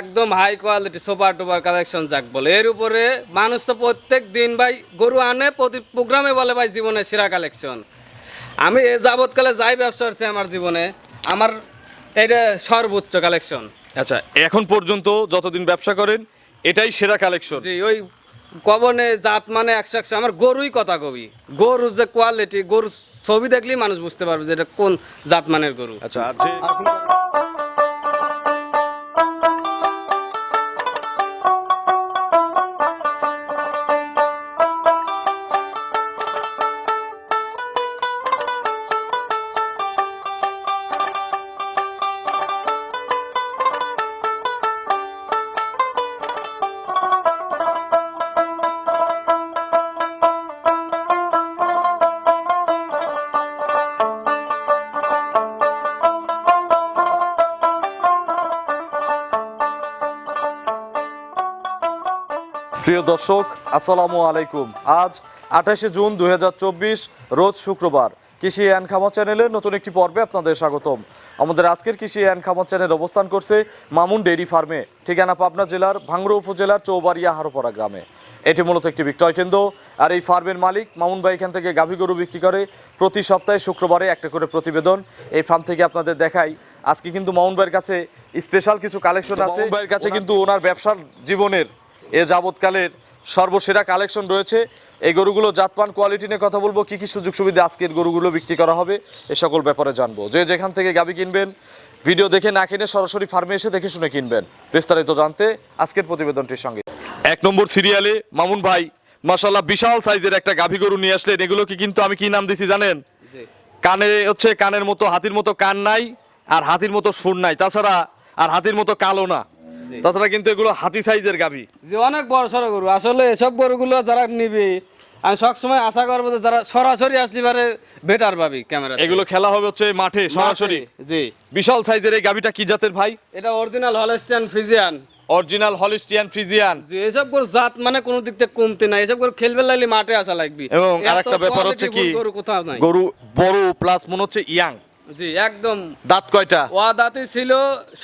একদম high quality super duper collection যাক বলে। এর উপরে মানুষ তো প্রত্যেক দিন ভাই গরু আনে প্রতি প্রোগ্রামে বলে ভাই জীবনে সেরা কালেকশন আমি এ যাবৎকালে যাই ব্যবসা করছি আমার জীবনে আমার এটা সর্বোচ্চ কালেকশন আচ্ছা এখন পর্যন্ত যতদিন ব্যবসা করেন এটাই সেরা কালেকশন জি ওই কবনে জাত মানে একশো একশো আমার গরুই কথা কবি। গরুর যে কোয়ালিটি গরুর ছবি দেখলেই মানুষ বুঝতে পারবে যে এটা কোন জাত মানের গরু। আচ্ছা আর প্রিয় দর্শক আসসালামু আলাইকুম। আজ আঠাশে জুন দুই হাজার চব্বিশ রোজ শুক্রবার। কৃষি অ্যান্ড খামার চ্যানেলের নতুন একটি পর্বে আপনাদের স্বাগতম। আমাদের আজকের কৃষি অ্যান্ড খামার চ্যানেল অবস্থান করছে মামুন ডেইরি ফার্মে ঠিকানা পাবনা জেলার ভাঙ্গুড়া উপজেলার চৌবাড়িয়া হারোপাড়া গ্রামে। এটি মূলত একটি বিক্রয় কেন্দ্র আর এই ফার্মের মালিক মামুন ভাই এখান থেকে গাভী গরু বিক্রি করে প্রতি সপ্তাহে শুক্রবারে একটা করে প্রতিবেদন এই ফার্ম থেকে আপনাদের দেখাই। আজকে কিন্তু মামুন ভাইয়ের কাছে স্পেশাল কিছু কালেকশন আছে। ভাইয়ের কাছে কিন্তু ওনার ব্যবসার জীবনের এ যাবৎকালের সর্বসেরা কালেকশন রয়েছে। এই গরুগুলো জাতমান কোয়ালিটি নিয়ে কথা বলব। কি কি সুযোগ সুবিধা আজকের গরুগুলো বিক্রি করা হবে এ সকল ব্যাপারে জানব। যে যেখান থেকে গাবি কিনবেন ভিডিও দেখে না কিনে সরাসরি ফার্মে এসে দেখে শুনে কিনবেন। বিস্তারিত জানতে আজকের প্রতিবেদনটির সঙ্গে। এক নম্বর সিরিয়ালে মামুন ভাই মাসাল্লাহ বিশাল সাইজের একটা গাভী গরু নিয়ে আসলেন। এগুলোকে কিন্তু আমি কি নাম দিছি জানেন? কানে হচ্ছে কানের মতো হাতির মতো কান নাই আর হাতির মতো সুর নাই। তাছাড়া আর হাতির মতো কালো না। তাছাড়া কিন্তু এগুলো হাতি সাইজের গাভী। যে অনেক বড় সড়ো গরু। আসলে এসব গরুগুলো যারা নিবে আমি সবসময় আশা করব যে যারা সরাসরি আসলে পারে বেটার পাবি ক্যামেরা এগুলো খেলা হবে হচ্ছে মাঠে সরাসরি। জি। বিশাল সাইজের এই গাভিটা কি জাতের ভাই? এটা original Holstein Friesian original Holstein Friesian যে এসব গরু জাত মানে কোনো দিক থেকে কমতে নাই। এসব গরু খেলবে লাগলে মাঠে আসা লাগবে। এবং আরেকটা ব্যাপার হচ্ছে কি গরু কোথাও নাই। গরু বড় প্লাস মনে হচ্ছে ইয়াং জি একদম। দাঁত কয়টা? ওয়া দাঁতই ছিল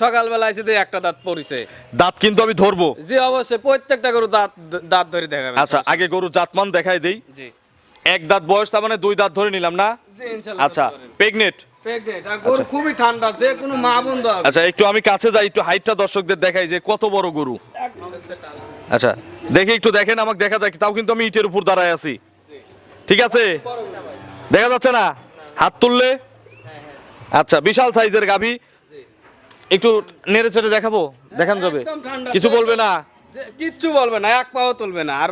সকালবেলা এসে একটা দাঁত পড়িছে। দাঁত কিন্তু আমি ধরবো। জি অবশ্যই প্রত্যেকটা গরু দাঁত দাঁত ধরে দেখাবে আচ্ছা আগে গরু জাতমান দেখাই দেই। জি। এক দাঁত বয়স তার মানে দুই দাঁত ধরে নিলাম না? আচ্ছা প্রেগনেট প্রেগনেন্ট? আর গরু খুবই ঠান্ডা যে কোনো মা বন্ধু আচ্ছা একটু আমি কাছে যাই একটু হাইটটা দর্শকদের দেখাই যে কত বড় গরু। আচ্ছা দেখে একটু দেখেন আমাকে দেখা তাও কিন্তু আমি ইটের উপর দাঁড়ায় আছি। ঠিক আছে? দেখা যাচ্ছে না? হাত তুললে? আচ্ছা বিশাল সাইজের গাভী। একটু নেড়ে চেড়ে দেখাবো? দেখান যাবে। কিছু বলবে না? কিচ্ছু বলবে না এক পাও তুলবে না। আর।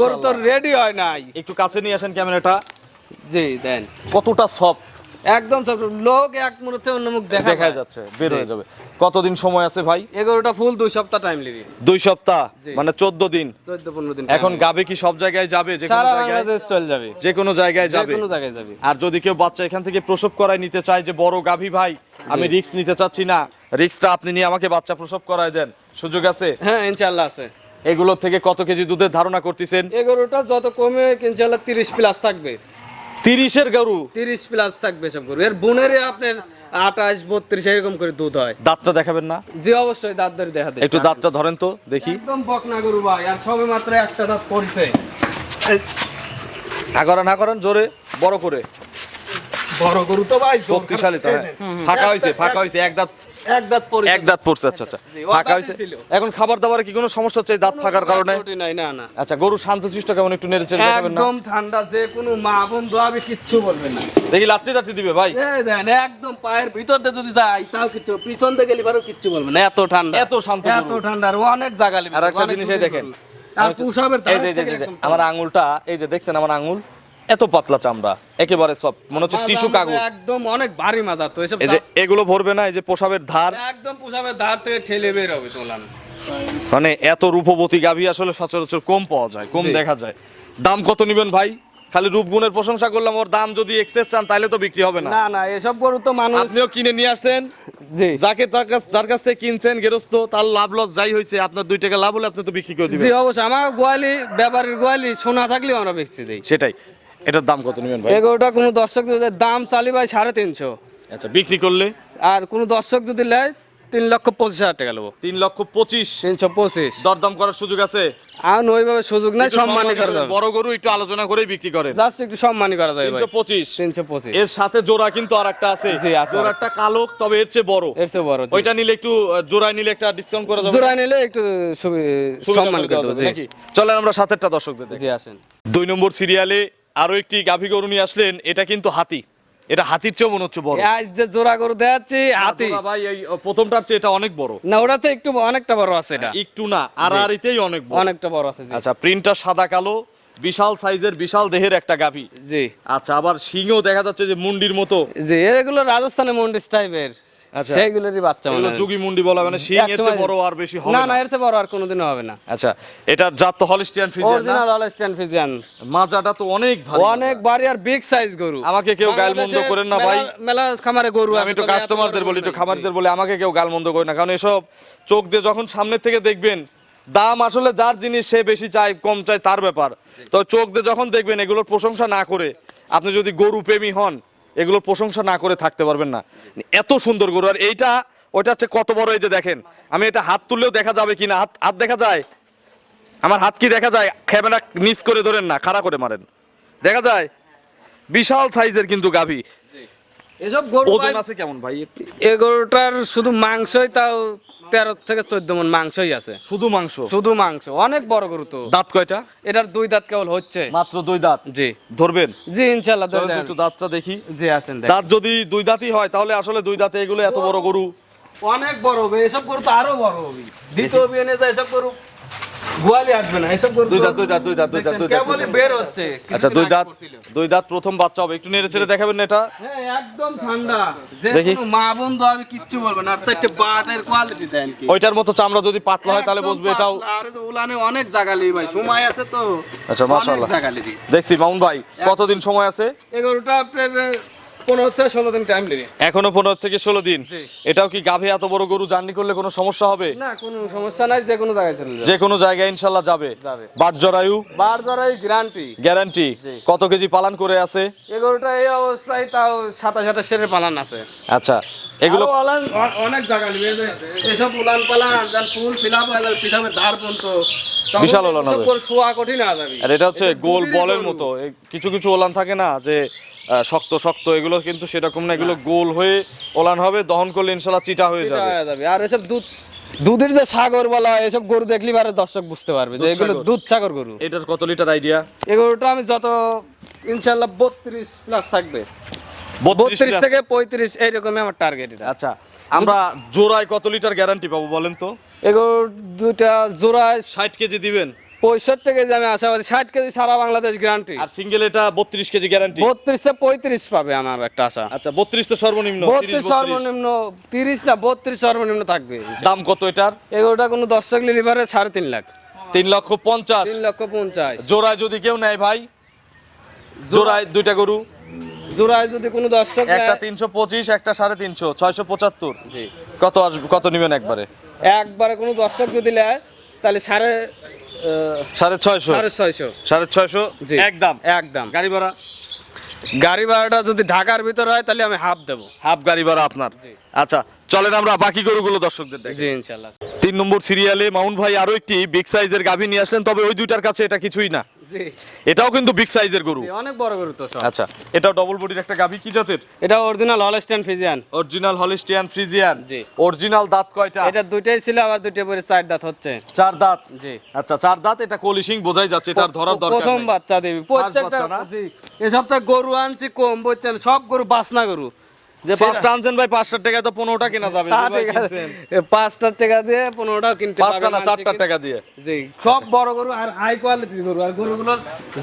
গরু তো রেডি হয় নাই। একটু কাছে নিয়ে আসেন ক্যামেরাটা। জি দেন। কতটা সফট একদম লোক এক মুহূর্তে অন্য মুখ দেখা দেখা যাচ্ছে বের হয়ে যাবে। কতদিন সময় আছে ভাই? এই গরুটা ফুল দুই সপ্তাহ টাইম লিবি দুই সপ্তাহ? মানে চোদ্দ দিন? চোদ্দ পনেরো দিন এখন গাবে কি সব জায়গায় যাবে? যে কোনো জায়গায়? চলে যাবে। যে কোনো জায়গায় যাবে। কোনো জায়গায় যাবে। আর যদি কেউ বাচ্চা এখান থেকে প্রসব করায় নিতে চায় যে বড় গাভী ভাই আমি রিস্ক নিতে চাচ্ছি না। রিস্কটা আপনি নিয়ে আমাকে বাচ্চা প্রসব করায় দেন। সুযোগ আছে? হ্যাঁ ইনশাল্লাহ আছে। এগুলোর থেকে কত কেজি দুধের ধারণা করতেছেন? এই গরুটা যত কমে ইনশাল্লাহ তিরিশ প্লাস থাকবে। তিরিশের গরু। তিরিশ প্লাস থাকবে সব গরু। এর বোনের আপনার আঠাশ বত্রিশ এরকম করে দুধ হয়। দাঁতটা দেখাবেন না? জি অবশ্যই দাঁত ধরে দেখা একটু দাঁতটা ধরেন তো দেখি। একদম বকনা গরু ভাই আর সবে মাত্র একটা দাঁত পড়ছে। না করেন না করেন জোরে বড় করে। বড় গরু তো ভাই শক্তিশালী তো হ্যাঁ। ফাঁকা হয়েছে ফাঁকা হয়েছে এক দাঁত। এক দাঁত পড়ছে এক দাঁত পড়ছে আচ্ছা আচ্ছা। ফাঁকা হয়েছে এখন খাবার দাবারে কি কোনো সমস্যা হচ্ছে? এই দাঁত ফাঁকার কারণে? না না। আচ্ছা গরু শান্তশিষ্ট কেমন একটু নেড়ে চেড়ে দেখাবেন না? একদম ঠান্ডা যে কোনো মা কিচ্ছু বলবে না। দেখি লাত্তি লাত্তি দিবে ভাই। এই দেন একদম পায়ের ভিতর দিয়ে যদি যাই তাও কিচ্ছু পিছন থেকে গেলে পারো কিচ্ছু বলবে না এত ঠান্ডা। এত শান্ত এত ঠান্ডা আর অনেক জায়গা আর একটা জিনিস দেখেন আমার আঙুলটা এই যে দেখছেন আমার আঙুল? এত পাতলা চামড়া একেবারে সব মনে হচ্ছে টিস্যু কাগজ। একদম অনেক ভারী মাজা তো এসব এই যে এগুলো ভরবে না এই যে পোশাবের ধার। একদম পুষাবের ধার থেকে ঠেলে বের হবে তোলান। মানে এত রূপবতী গাভী আসলে সচরাচর কম পাওয়া যায় কম দেখা যায়। দাম কত নিবেন ভাই? খালি রূপগুণের প্রশংসা করলাম ওর দাম যদি এক্সেস চান তাহলে তো বিক্রি হবে না। না না এসব গরু তো মানুষ আপনিও কিনে নিয়ে আসছেন জি। যাকে তার কাছ যার কাছ থেকে কিনছেন গেরস্ত তার লাভ লস যাই হয়েছে আপনার দুই টাকা লাভ হলে আপনি তো বিক্রি করে দিবেন। জি অবশ্যই। আমার গোয়ালি ব্যাপারের গোয়ালি সোনা থাকলেও আমরা বেচতে দিই। সেটাই। এটার দাম কত নেবেন ভাই? এই গরুটা কোনো দর্শক যদি দাম চালি ভাই সাড়ে তিনশো। আচ্ছা বিক্রি করলে? আর কোনো দর্শক যদি নেয় তিন লক্ষ পঁচিশ হাজার টাকা নেব। তিন লক্ষ পঁচিশ? তিনশো পঁচিশ। দরদাম করার সুযোগ আছে? আর ওইভাবে সুযোগ নাই সম্মানই করা যাবে। বড় গরু একটু আলোচনা করেই বিক্রি করে জাস্ট একটু সম্মানই করা যাবে তিনশো পঁচিশ। তিনশো পঁচিশ। এর সাথে জোড়া কিন্তু আর একটা আছে। জি, আছে। জোড়াটা কালো তবে এর চেয়ে বড়। এর চেয়ে বড় ওইটা নিলে একটু জোড়ায় নিলে একটা ডিসকাউন্ট করা যাবে। জোড়া নিলে একটু সম্মান করে যাবে চলেন আমরা সাতেরটা দর্শকদের জি আসেন। দুই নম্বর সিরিয়ালে আরও একটি গাভী গরু নিয়ে আসলেন এটা কিন্তু হাতি। এটা হাতির চেয়েও মনে হচ্ছে বড়। আজ যে জোড়া গরু দেখাচ্ছি হাতি। ভাই এই প্রথমটার চেয়ে এটা অনেক বড়। না ওটাতে একটু অনেকটা বড় আছে এটা। একটু না আড়াআড়িতেই অনেক বড়। অনেকটা বড় আছে আচ্ছা প্রিন্টটা সাদা কালো বিশাল সাইজের বিশাল দেহের একটা গাভী। জি। আচ্ছা আবার শিংও দেখা যাচ্ছে যে মুন্ডির মতো। জি এগুলো রাজস্থানের মন্ডিস টাইপের। সেইগুলোরই বাচ্চা মনে এগুলো মুন্ডি বলা মানে শিং এর চেয়ে বড় আর বেশি হবে না না? না এর চেয়ে বড় আর কোনোদিনও হবে না। আচ্ছা এটা জাত তো Holstein Friesian original Holstein Friesian. মাজাটা তো অনেক ভালো অনেক বাড়ি আর বিগ সাইজ গরু। আমাকে কেউ গালমন্দ করেন না ভাই। মেলা- মেলা খামারে গরু আমি আছে, একটু তবে এত কাস্টমারদের বলি খামারদের বলি আমাকে কেউ গালমন্দ করে না। কারণ এসব চোখ দিয়ে যখন সামনের থেকে দেখবেন দাম আসলে যার জিনিস সে বেশি চায় কম চায় তার ব্যাপার। তো চোখ দিয়ে যখন দেখবেন এগুলোর প্রশংসা না করে আপনি যদি গরু প্রেমী হন এগুলোর প্রশংসা না করে থাকতে পারবেন না। এত সুন্দর গরু। আর এইটা ওইটা হচ্ছে কত বড় এই যে দেখেন। আমি এটা হাত তুললেও দেখা যাবে কিনা হাত হাত দেখা যায়? আমার হাত কি দেখা যায়? ক্যামেরা নিচ করে ধরেন না খাড়া করে মারেন। দেখা যায়? বিশাল সাইজের কিন্তু গাভী। এসব গরু ওজন আছে কেমন ভাই? এই গরুটার শুধু মাংসই তাও তেরো থেকে চোদ্দ মন মাংসই আছে। শুধু মাংস? শুধু মাংস অনেক বড় গরু তো। দাঁত কয়টা? এটার দুই দাঁত কেবল হচ্ছে। মাত্র দুই দাঁত? জি। ধরবেন? জি ইনশাল্লাহ। একটু দাঁতটা দেখি। জি আসেন দাঁত যদি দুই দাঁতই হয় তাহলে আসলে দুই দাঁতে এগুলো এত বড় গরু? অনেক বড় হবে এসব গরু তো আরও বড় হবে। দ্বিতীয় বিয়ে যায় এসব গরু গোয়ালি আসবে না এসব দুই দাঁত, দুই দাঁত, দুই দাঁত, দুই দাঁত, দুই দাঁত, কেবলই বের হচ্ছে আচ্ছা দুই দাঁত দুই দাঁত প্রথম বাচ্চা হবে একটু নেড়ে চেড়ে দেখাবেন না এটা? হ্যাঁ একদম ঠান্ডা। দেখি। মা বন্ধু কিচ্ছু বলব না আর চারটে বাটের কোয়ালিটি দেন কি। ওইটার মতো চামড়া যদি পাতলা হয় তাহলে বুঝবে এটাও। আরে তো উলানে অনেক জায়গা লিবি ভাই সময় আছে তো। আচ্ছা, মাশাআল্লাহ। দেখছি মামুন ভাই কতদিন সময় আছে? এই গরুটা আপনার পনেরো থেকে ষোলো দিন টাইম লিবি এখনও পনেরো থেকে ষোলো দিন। এটাও কি গাভী এত বড় গরু জার্নি করলে কোনো সমস্যা হবে? না কোনো সমস্যা নাই যে কোনো জায়গায় চলে যাবে। যে কোনো জায়গায় ইনশাল্লাহ যাবে। যাবে। বাট জরায়ু? বার ধরাই গ্যারান্টি গ্যারান্টি কত কেজি পালন করে আছে? এই গরুটা এই অবস্থায় তাও সাতাশ আঠাশ সেরের পালান আছে। আচ্ছা এগুলো আরও অনেক জায়গা নিবে এসব উলান পালান ফুল ফিল আপ যাবে পিছনে ধার পর্যন্ত। বিশাল উলান হবে। শোয়া কঠিন আর এটা হচ্ছে গোল বলের মতো। কিছু কিছু ওলান থাকে না যে শক্ত শক্ত এগুলো কিন্তু সেরকম না এগুলো গোল হয়ে ওলান হবে দহন করলে ইনশাল্লাহ চিটা হয়ে যাবে। আর এসব দুধ দুধের যে সাগর বলা হয় এসব গরু দেখলি পারে দর্শক বুঝতে পারবে যে এগুলো দুধ সাগর গরু। এটার কত লিটার আইডিয়া এই গরুটা আমি যত ইনশাল্লাহ বত্রিশ প্লাস থাকবে। বত্রিশ বত্রিশ থেকে পঁয়ত্রিশ এইরকমই আমার টার্গেট এটা। আচ্ছা আমরা জোড়ায় কত লিটার গ্যারান্টি পাবো বলেন তো? এগুলো দুটা জোড়ায় ষাট কেজি দিবেন। পঁয়ষট্টি কেজি আমি আশাবাদী ষাট কেজি সারা বাংলাদেশ গ্যারান্টি আর সিঙ্গেল এটা বত্রিশ কেজি গ্যারান্টি বত্রিশ থেকে পঁয়ত্রিশ পাবে আমার একটা আশা। আচ্ছা বত্রিশ তো সর্বনিম্ন বত্রিশ 32 সর্বনিম্ন তিরিশ না বত্রিশ সর্বনিম্ন থাকবে। দাম কত এটার? এগুলোটা কোনো দর্শক লিভারে সাড়ে তিন লাখ। তিন লক্ষ পঞ্চাশ। তিন লক্ষ পঞ্চাশ। জোড়ায় যদি কেউ নেয় ভাই? জোড়ায় দুইটা গরু। জোড়ায় যদি কোনো দর্শক একটা তিনশো পঁচিশ একটা সাড়ে তিনশো ছয়শো পঁচাত্তর। জি। কত আসবে কত নেবেন একবারে? একবারে কোনো দর্শক যদি নেয় তাহলে সাড়ে সাড়ে ছয়শো। সাড়ে ছয়শো। সাড়ে ছয়শো? একদম একদম। গাড়ি ভাড়া? গাড়ি ভাড়াটা যদি ঢাকার ভিতর হয় তাহলে আমি হাফ দেবো। হাফ গাড়ি ভাড়া আপনার। আচ্ছা চলেন আমরা বাকি গরুগুলো দর্শকদের দেখি। ইনশাল্লাহ। তিন নম্বর সিরিয়ালে মাউন্ট ভাই আরও একটি বিগ সাইজের গাভী নিয়ে আসলেন তবে ওই দুইটার কাছে এটা কিছুই না। এটাও কিন্তু বিগ সাইজের গরু। অনেক বড় গরু তো আচ্ছা এটাও ডবল বডির একটা গাভী কি জাতের? এটা original Holstein Friesian original Holstein Friesian জি। অরিজিনাল দাঁত কয়টা? এটা দুইটাই ছিল আবার দুইটা পরে চার দাঁত হচ্ছে। চার দাঁত? জি। আচ্ছা চার দাঁত এটা কলিশিং বোঝাই যাচ্ছে এটার ধরার দরকার প্রথম বাচ্চা দেবী। প্রত্যেকটা জি। এ সপ্তাহে গরু আনছি কম বুঝছেন সব গরু বাসনা গরু। যে পাঁচটা আনছেন ভাই পাঁচটা টাকা তো পনেরোটা কেনা যাবে তা যে ভাই ঠিক আছে। কিনছেন। এ পাঁচটা টাকা দিয়ে পনেরোটাও কিনতে পাঁচটা না পারবেন চারটা আনছি টাকা দিয়ে। জি সব বড় গরু আর হাই কোয়ালিটির গরু আর গরুগুলোর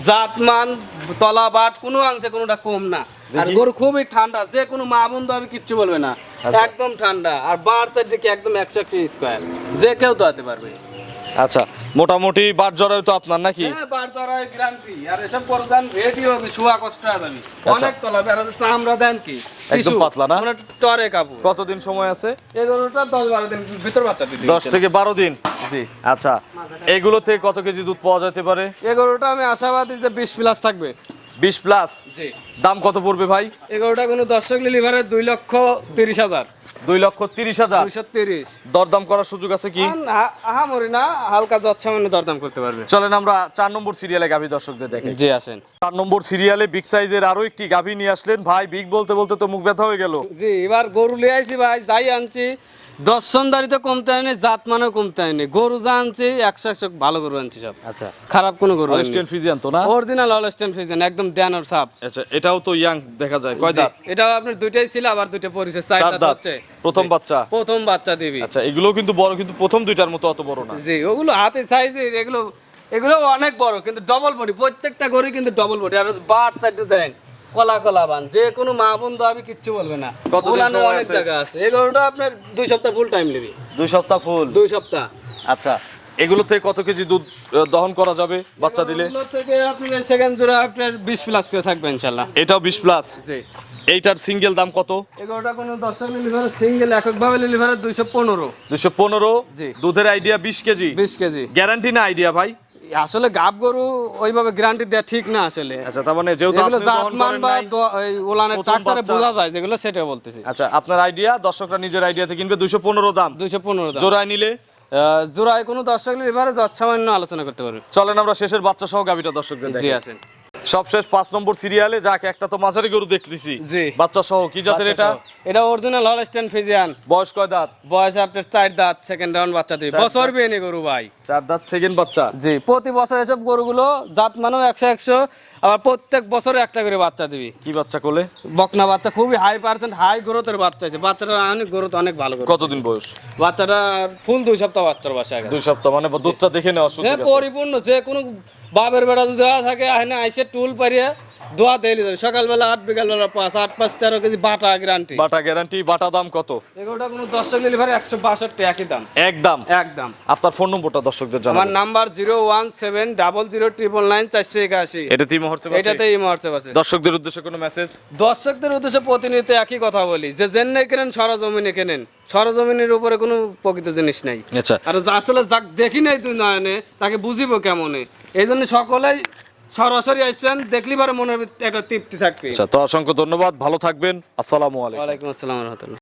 জাতমান তলা বাট কোনো অংশে কোনোটা কম না। আর গরু খুবই ঠান্ডা যে কোনো মা বন্ধু আমি কিচ্ছু বলবে না। আচ্ছা। একদম ঠান্ডা আর বার সাইড দিকে একদম একশো একশো স্কোয়ার যে কেউ তো হতে পারবে। আচ্ছা মোটামুটি বাট জরায়ু তো আপনার নাকি? হ্যাঁ বার তারা গ্যারান্টি। আর এসব পরদান রেডি হবে শোয়া কষ্ট হবে অনেক তলা বেড়া আমরা দেন কি? আচ্ছা। একদম পাতলা না? মানে টরে কাপড়। কতদিন সময় আছে? এই দশ বারো দিন ভিতর বাচ্চা দিতে দশ থেকে বারো দিন? জি। আচ্ছা এগুলো থেকে কত কেজি দুধ পাওয়া যেতে পারে? এই গরুটা আমি আশাবাদী যে বিশ প্লাস থাকবে। বিশ প্লাস জি। দাম কত পড়বে ভাই? এই গরুটা কোনো দর্শক লিভারে দুই লক্ষ তিরিশ হাজার। দুই লক্ষ তিরিশ হাজার। দরদাম করার সুযোগ আছে কি? আহামরি না হালকা দরদাম করতে পারবে। চলেন আমরা চার নম্বর সিরিয়ালে গাভী দর্শকদের দেখি। জি আসেন। চার নম্বর সিরিয়ালে বিগ সাইজের আরও একটি গাভী নিয়ে আসলেন। ভাই বিগ বলতে বলতে তো মুখ ব্যথা হয়ে গেল। জি এবার গরু লিয়ে আইছি ভাই যাই আনছি। দর্শনদারিতে কমতে হয়নি জাত মানেও কমতে হয়নি। গরু যা আনছি একশো একশো ভালো গরু আনছি সব। আচ্ছা। খারাপ কোনো গরু ফ্রিজিয়ান তো না? অরিজিনাল অলস্টেন ফিজেন একদম ড্যানোর সাপ। আচ্ছা এটাও তো ইয়াং দেখা যায়। কয় দাঁত এটাও আপনার দুইটাই ছিল আবার দুইটা পরিচয়। চার দাঁত হচ্ছে। প্রথম বাচ্চা? প্রথম বাচ্চা দিবি। আচ্ছা এগুলো কিন্তু বড় কিন্তু প্রথম দুইটার মতো অত বড় না। জি ওগুলো হাতে সাইজের এগুলো এগুলো অনেক বড় কিন্তু ডবল বডি প্রত্যেকটা গরু কিন্তু ডবল বডি আর বার চারটে দেন। কলা কলা বান যে কোনো মা বন্ধু আমি কিচ্ছু বলবে না। সময় অনেক জায়গা আছে। এই গরুটা আপনার দুই সপ্তাহ ফুল টাইম নেবে। দুই সপ্তাহ ফুল দুই সপ্তাহ। আচ্ছা এগুলো থেকে কত কেজি দুধ দহন করা যাবে বাচ্চা দিলে? এগুলো থেকে আপনার সেকেন্ড জোড়া আপনার বিশ প্লাস করে থাকবে এটাও বিশ প্লাস জি। এইটার সিঙ্গেল দাম কত? এগুলোটা কোনো সিঙ্গেল এককভাবে দুইশো পনেরো। দুশো পনেরো। দুধের আইডিয়া বিশ কেজি? বিশ কেজি। গ্যারান্টি না আইডিয়া ভাই? আসলে গাব গরু ওইভাবে গ্যারান্টি দেওয়া ঠিক না আসলে। আচ্ছা তার মানে যেহেতু আপনি জাত মান বা ওলানের প্রথম বোঝা যায় যেগুলো সেটা বলতেছি। আচ্ছা আপনার আইডিয়া দর্শকরা নিজের আইডিয়াতে কিনবে দুশো পনেরো দাম। দুইশো পনেরো দাম। জোড়ায় নিলে? জোড়ায় কোনো দর্শক নিলে এবারে যৎসামান্য আলোচনা করতে পারবে। চলেন আমরা শেষের বাচ্চা সহ গাবিটা দর্শকদের জি আছেন সবশেষ পাঁচ নম্বর সিরিয়ালে যাক একটা তো মাঝারি গরু দেখতেছি। জি। বাচ্চা সহ কি জাতের এটা? এটা অরিজিনাল হলস্টেন ফিজিয়ান বয়স কয় দাঁত? বয়স আপনার চার দাঁত সেকেন্ড রাউন্ড বাচ্চা দিবে চার বছর বিয়ে গরু ভাই। চার দাঁত সেকেন্ড বাচ্চা? জি প্রতি বছর এসব গরুগুলো জাত মানেও একশো একশো আবার প্রত্যেক বছরে একটা করে বাচ্চা দিবি। কি বাচ্চা কোলে? বকনা বাচ্চা খুবই হাই পার্সেন্ট হাই গ্রোথের বাচ্চা আছে। বাচ্চাটা অনেক গ্রোথ অনেক ভালো কতদিন বয়স? বাচ্চাটা ফুল দুই সপ্তাহ বাচ্চার বাসা দুই সপ্তাহ মানে দুধটা দেখে নেওয়া পরিপূর্ণ যে কোনো বাপের বেড়া যদি থাকে না আইসে টুল পারিয়ে দোয়া দেলি দেবে সকালবেলা আট বিকালবেলা পাঁচ আট পাঁচ তেরো কেজি বাটা গ্যারান্টি বাটা গ্যারান্টি বাটা দাম কত? এগুলোটা কোনো দর্শক ডেলিভারি একশো বাষট্টি একই দাম। একদম। একদম। আপনার ফোন নম্বরটা দর্শকদের আমার number zero one seven double zero triple nine চারশো একাশি। এটা তিন মুহূর্তে এটাতে এই হোয়াটসঅ্যাপ আছে। দর্শকদের উদ্দেশ্যে কোনো মেসেজ দর্শকদের উদ্দেশ্যে প্রতিনিয়ত একই কথা বলি যে জেনে কেনেন সরজমিনে কেনেন। সরজমিনের উপরে কোনো প্রকৃত জিনিস নাই। আচ্ছা। আর আসলে যাক দেখি নাই তুই নয়নে তাকে বুঝিব কেমনে। এই জন্য সকলেই সরাসরি আসবেন দেখলি পরে মনের একটা তৃপ্তি থাকবে। আচ্ছা তো অসংখ্য ধন্যবাদ ভালো থাকবেন আসসালামু আলাইকুম। ওয়ালাইকুম আসসালাম রহমতুল্লাহ।